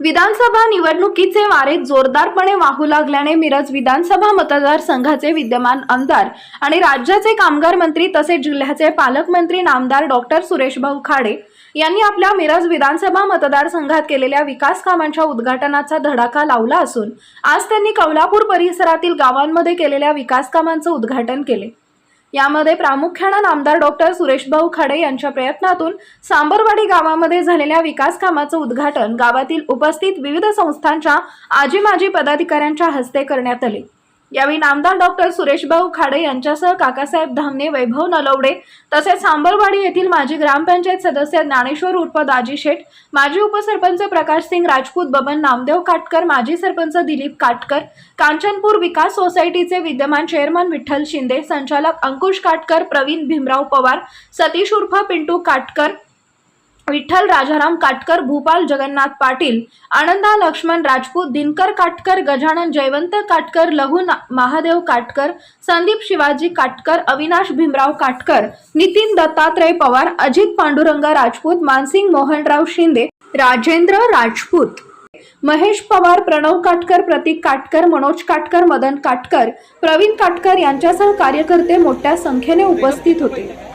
विधानसभा निवडणुकीचे वारे जोरदारपणे वाहू लागल्याने मिरज विधानसभा मतदारसंघाचे विद्यमान आमदार आणि राज्याचे कामगार मंत्री तसेच जिल्ह्याचे पालकमंत्री नामदार डॉक्टर सुरेशभाऊ खाडे यांनी आपल्या मिरज विधानसभा मतदारसंघात केलेल्या विकास कामांच्या उद्घाटनाचा धडाका लावला असून आज त्यांनी कौलापूर परिसरातील गावांमध्ये केलेल्या विकास कामांचं उद्घाटन केले. यामध्ये प्रामुख्यानं आमदार डॉक्टर सुरेशभाऊ खाडे यांच्या प्रयत्नातून सांबरवाडी गावामध्ये झालेल्या विकास कामाचं उद्घाटन गावातील उपस्थित विविध संस्थांच्या आजी माजी पदाधिकाऱ्यांच्या हस्ते करण्यात आले. यावेळी नामदार डॉक्टर सुरेशभाऊ खाडे यांच्यासह काकासाहेब धामणे वैभव नलवडे तसेच सांबरवाडी येथील माजी ग्रामपंचायत सदस्य ज्ञानेश्वर उर्फ दाजी शेठ माजी उपसरपंच प्रकाश सिंग राजपूत बबन नामदेव काटकर माजी सरपंच दिलीप काटकर कांचनपूर विकास सोसायटीचे विद्यमान चेअरमन विठ्ठल शिंदे संचालक अंकुश काटकर प्रवीण भीमराव पवार सतीश उर्फ पिंटू काटकर विठ्ठल राजाराम काटकर भूपाल जगन्नाथ पाटील आनंदा लक्ष्मण राजपूत दिनकर काटकर गजानन जयवंत काटकर लघु ना- महादेव काटकर संदीप शिवाजी काटकर अविनाश भीमराव काटकर नितीन दत्तात्रय पवार अजित पांडुरंग राजपूत मानसिंग मोहनराव शिंदे राजेंद्र राजपूत महेश पवार प्रणव काटकर प्रतीक काटकर मनोज काटकर मदन काटकर प्रवीण काटकर यांच्यासह कार्यकर्ते मोठ्या संख्येने उपस्थित होते.